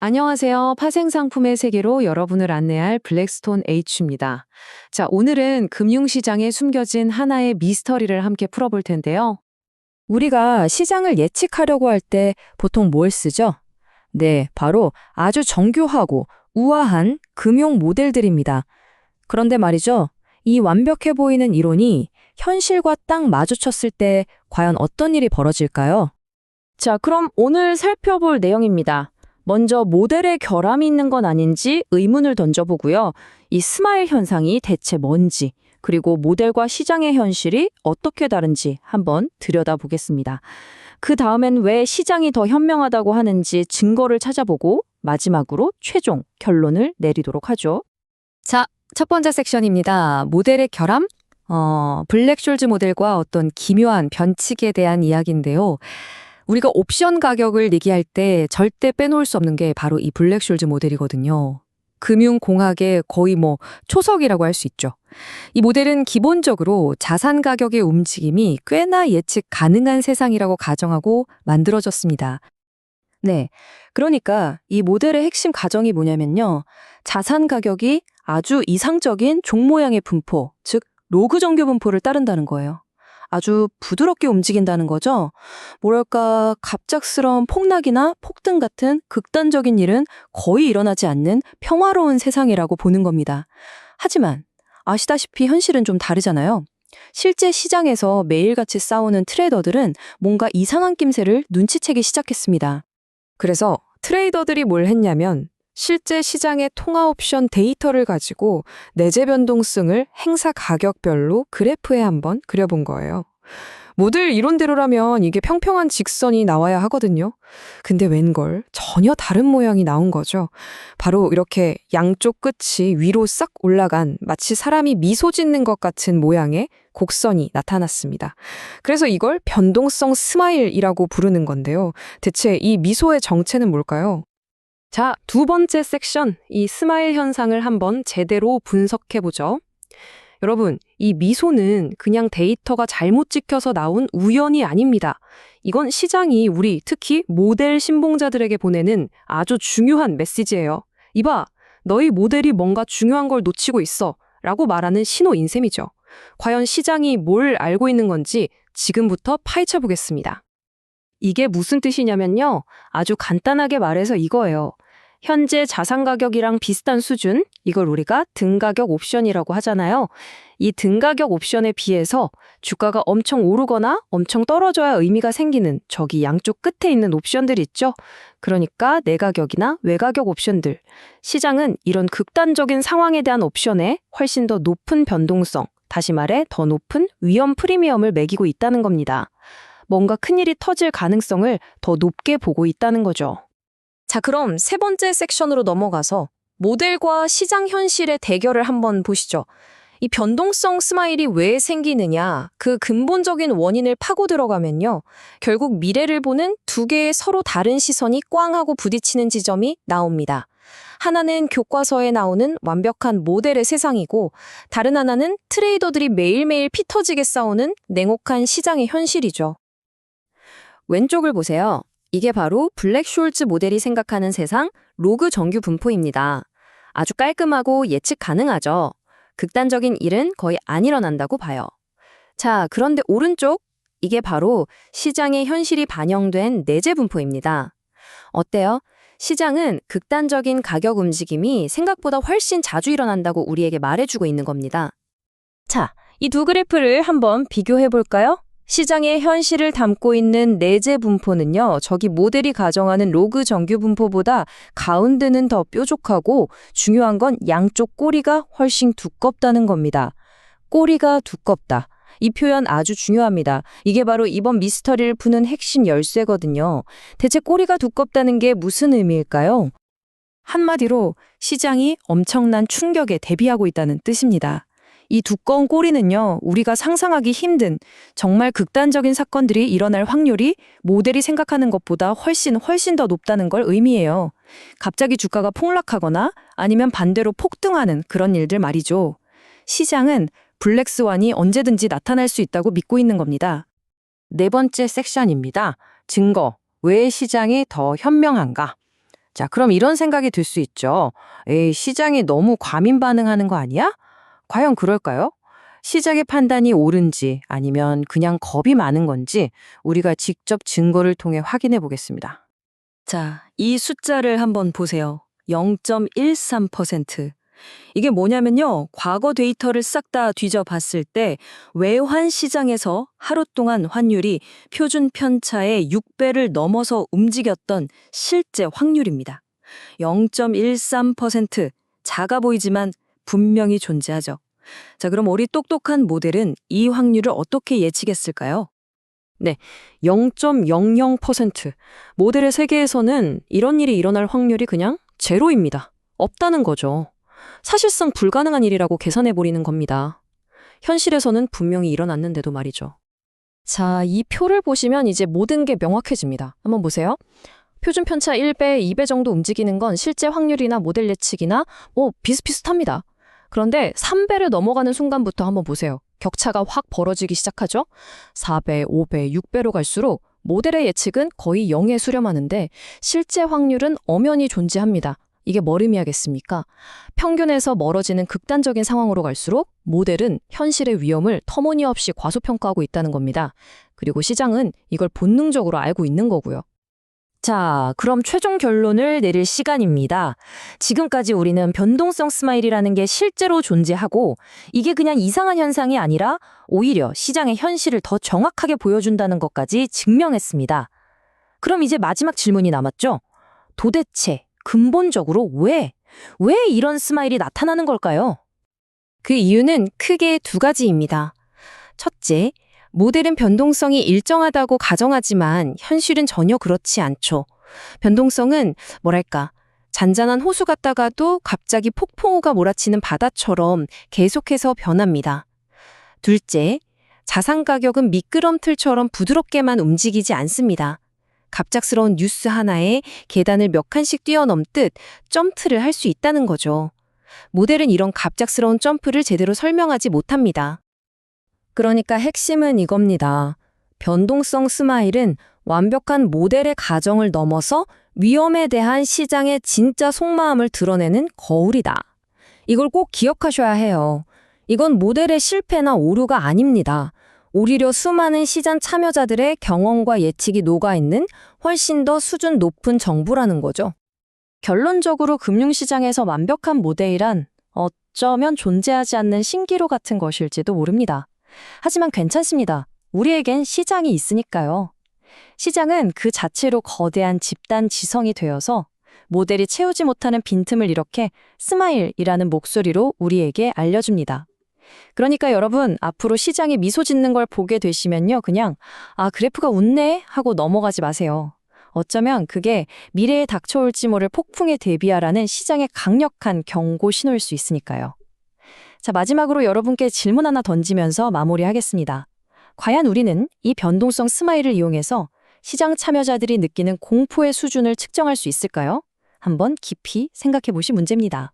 안녕하세요. 파생상품의 세계로 여러분을 안내할 블랙스톤 H입니다. 자, 오늘은 금융시장에 숨겨진 하나의 미스터리를 함께 풀어볼 텐데요. 우리가 시장을 예측하려고 할 때 보통 뭘 쓰죠? 네, 바로 아주 정교하고 우아한 금융 모델들입니다. 그런데 말이죠. 이 완벽해 보이는 이론이 현실과 딱 마주쳤을 때 과연 어떤 일이 벌어질까요? 자, 그럼 오늘 살펴볼 내용입니다. 먼저 모델의 결함이 있는 건 아닌지 의문을 던져보고요. 이 스마일 현상이 대체 뭔지, 그리고 모델과 시장의 현실이 어떻게 다른지 한번 들여다보겠습니다. 그 다음엔 왜 시장이 더 현명하다고 하는지 증거를 찾아보고 마지막으로 최종 결론을 내리도록 하죠. 자, 첫 번째 섹션입니다. 모델의 결함? 어, 블랙 숄즈 모델과 어떤 기묘한 변칙에 대한 이야기인데요. 우리가 옵션 가격을 얘기할 때 절대 빼놓을 수 없는 게 바로 이 블랙숄즈 모델이거든요. 금융공학의 거의 뭐 초석이라고 할 수 있죠. 이 모델은 기본적으로 자산 가격의 움직임이 꽤나 예측 가능한 세상이라고 가정하고 만들어졌습니다. 네. 그러니까 이 모델의 핵심 가정이 뭐냐면요. 자산 가격이 아주 이상적인 종 모양의 분포, 즉 로그 정규 분포를 따른다는 거예요. 아주 부드럽게 움직인다는 거죠. 뭐랄까 갑작스러운 폭락이나 폭등 같은 극단적인 일은 거의 일어나지 않는 평화로운 세상이라고 보는 겁니다. 하지만 아시다시피 현실은 좀 다르잖아요. 실제 시장에서 매일같이 싸우는 트레이더들은 뭔가 이상한 낌새를 눈치채기 시작했습니다. 그래서 트레이더들이 뭘 했냐면 실제 시장의 통화 옵션 데이터를 가지고 내재 변동성을 행사 가격별로 그래프에 한번 그려본 거예요. 모델 이론대로라면 이게 평평한 직선이 나와야 하거든요. 근데 웬걸 전혀 다른 모양이 나온 거죠. 바로 이렇게 양쪽 끝이 위로 싹 올라간 마치 사람이 미소 짓는 것 같은 모양의 곡선이 나타났습니다. 그래서 이걸 변동성 스마일이라고 부르는 건데요. 대체 이 미소의 정체는 뭘까요? 자, 두 번째 섹션, 이 스마일 현상을 한번 제대로 분석해보죠. 여러분, 이 미소는 그냥 데이터가 잘못 찍혀서 나온 우연이 아닙니다. 이건 시장이 우리 특히 모델 신봉자들에게 보내는 아주 중요한 메시지예요. 이봐, 너희 모델이 뭔가 중요한 걸 놓치고 있어. 라고 말하는 신호인 셈이죠. 과연 시장이 뭘 알고 있는 건지 지금부터 파헤쳐 보겠습니다. 이게 무슨 뜻이냐면요. 아주 간단하게 말해서 이거예요. 현재 자산 가격이랑 비슷한 수준, 이걸 우리가 등가격 옵션이라고 하잖아요. 이 등가격 옵션에 비해서 주가가 엄청 오르거나 엄청 떨어져야 의미가 생기는 저기 양쪽 끝에 있는 옵션들 있죠. 그러니까 내가격이나 외가격 옵션들. 시장은 이런 극단적인 상황에 대한 옵션에 훨씬 더 높은 변동성, 다시 말해 더 높은 위험 프리미엄을 매기고 있다는 겁니다. 뭔가 큰일이 터질 가능성을 더 높게 보고 있다는 거죠. 자, 그럼 세 번째 섹션으로 넘어가서 모델과 시장 현실의 대결을 한번 보시죠. 이 변동성 스마일이 왜 생기느냐, 그 근본적인 원인을 파고 들어가면요. 결국 미래를 보는 두 개의 서로 다른 시선이 꽝 하고 부딪히는 지점이 나옵니다. 하나는 교과서에 나오는 완벽한 모델의 세상이고, 다른 하나는 트레이더들이 매일매일 피 터지게 싸우는 냉혹한 시장의 현실이죠. 왼쪽을 보세요. 이게 바로 블랙 숄츠 모델이 생각하는 세상 로그 정규 분포입니다. 아주 깔끔하고 예측 가능하죠. 극단적인 일은 거의 안 일어난다고 봐요. 자, 그런데 오른쪽 이게 바로 시장의 현실이 반영된 내재 분포입니다. 어때요? 시장은 극단적인 가격 움직임이 생각보다 훨씬 자주 일어난다고 우리에게 말해주고 있는 겁니다. 자, 이 두 그래프를 한번 비교해 볼까요? 시장의 현실을 담고 있는 내재 분포는요, 저기 모델이 가정하는 로그 정규 분포보다 가운데는 더 뾰족하고 중요한 건 양쪽 꼬리가 훨씬 두껍다는 겁니다. 꼬리가 두껍다. 이 표현 아주 중요합니다. 이게 바로 이번 미스터리를 푸는 핵심 열쇠거든요. 대체 꼬리가 두껍다는 게 무슨 의미일까요? 한마디로 시장이 엄청난 충격에 대비하고 있다는 뜻입니다. 이 두꺼운 꼬리는요, 우리가 상상하기 힘든 정말 극단적인 사건들이 일어날 확률이 모델이 생각하는 것보다 훨씬 훨씬 더 높다는 걸 의미해요. 갑자기 주가가 폭락하거나 아니면 반대로 폭등하는 그런 일들 말이죠. 시장은 블랙스완이 언제든지 나타날 수 있다고 믿고 있는 겁니다. 네 번째 섹션입니다. 증거. 왜 시장이 더 현명한가? 자, 그럼 이런 생각이 들 수 있죠. 에이, 시장이 너무 과민 반응하는 거 아니야? 과연 그럴까요? 시장의 판단이 옳은지 아니면 그냥 겁이 많은 건지 우리가 직접 증거를 통해 확인해 보겠습니다. 자, 이 숫자를 한번 보세요. 0.13%. 이게 뭐냐면요. 과거 데이터를 싹 다 뒤져 봤을 때 외환 시장에서 하루 동안 환율이 표준 편차의 6배를 넘어서 움직였던 실제 확률입니다. 0.13% 작아 보이지만 분명히 존재하죠. 자, 그럼 우리 똑똑한 모델은 이 확률을 어떻게 예측했을까요? 0.00%. 모델의 세계에서는 이런 일이 일어날 확률이 그냥 제로입니다. 없다는 거죠. 사실상 불가능한 일이라고 계산해버리는 겁니다. 현실에서는 분명히 일어났는데도 말이죠. 자, 이 표를 보시면 이제 모든 게 명확해집니다. 한번 보세요. 표준 편차 1배, 2배 정도 움직이는 건 실제 확률이나 모델 예측이나 뭐 비슷비슷합니다. 그런데 3배를 넘어가는 순간부터 한번 보세요. 격차가 확 벌어지기 시작하죠? 4배, 5배, 6배로 갈수록 모델의 예측은 거의 0에 수렴하는데 실제 확률은 엄연히 존재합니다. 이게 뭘 의미하겠습니까? 평균에서 멀어지는 극단적인 상황으로 갈수록 모델은 현실의 위험을 터무니없이 과소평가하고 있다는 겁니다. 그리고 시장은 이걸 본능적으로 알고 있는 거고요. 자, 그럼 최종 결론을 내릴 시간입니다. 지금까지 우리는 변동성 스마일이라는 게 실제로 존재하고 이게 그냥 이상한 현상이 아니라 오히려 시장의 현실을 더 정확하게 보여준다는 것까지 증명했습니다. 그럼 이제 마지막 질문이 남았죠? 도대체 근본적으로 왜, 왜 이런 스마일이 나타나는 걸까요? 그 이유는 크게 두 가지입니다. 첫째, 모델은 변동성이 일정하다고 가정하지만 현실은 전혀 그렇지 않죠. 변동성은 뭐랄까, 잔잔한 호수 같다가도 갑자기 폭풍우가 몰아치는 바다처럼 계속해서 변합니다. 둘째, 자산 가격은 미끄럼틀처럼 부드럽게만 움직이지 않습니다. 갑작스러운 뉴스 하나에 계단을 몇 칸씩 뛰어넘듯 점프를 할 수 있다는 거죠. 모델은 이런 갑작스러운 점프를 제대로 설명하지 못합니다. 그러니까 핵심은 이겁니다. 변동성 스마일은 완벽한 모델의 가정을 넘어서 위험에 대한 시장의 진짜 속마음을 드러내는 거울이다. 이걸 꼭 기억하셔야 해요. 이건 모델의 실패나 오류가 아닙니다. 오히려 수많은 시장 참여자들의 경험과 예측이 녹아있는 훨씬 더 수준 높은 정보라는 거죠. 결론적으로 금융시장에서 완벽한 모델이란 어쩌면 존재하지 않는 신기루 같은 것일지도 모릅니다. 하지만 괜찮습니다. 우리에겐 시장이 있으니까요. 시장은 그 자체로 거대한 집단 지성이 되어서 모델이 채우지 못하는 빈틈을 이렇게 스마일이라는 목소리로 우리에게 알려줍니다. 그러니까 여러분, 앞으로 시장이 미소 짓는 걸 보게 되시면요. 그냥, 아, 그래프가 웃네? 하고 넘어가지 마세요. 어쩌면 그게 미래에 닥쳐올 지 모를 폭풍에 대비하라는 시장의 강력한 경고 신호일 수 있으니까요. 자, 마지막으로 여러분께 질문 하나 던지면서 마무리하겠습니다. 과연 우리는 이 변동성 스마일을 이용해서 시장 참여자들이 느끼는 공포의 수준을 측정할 수 있을까요? 한번 깊이 생각해 보실 문제입니다.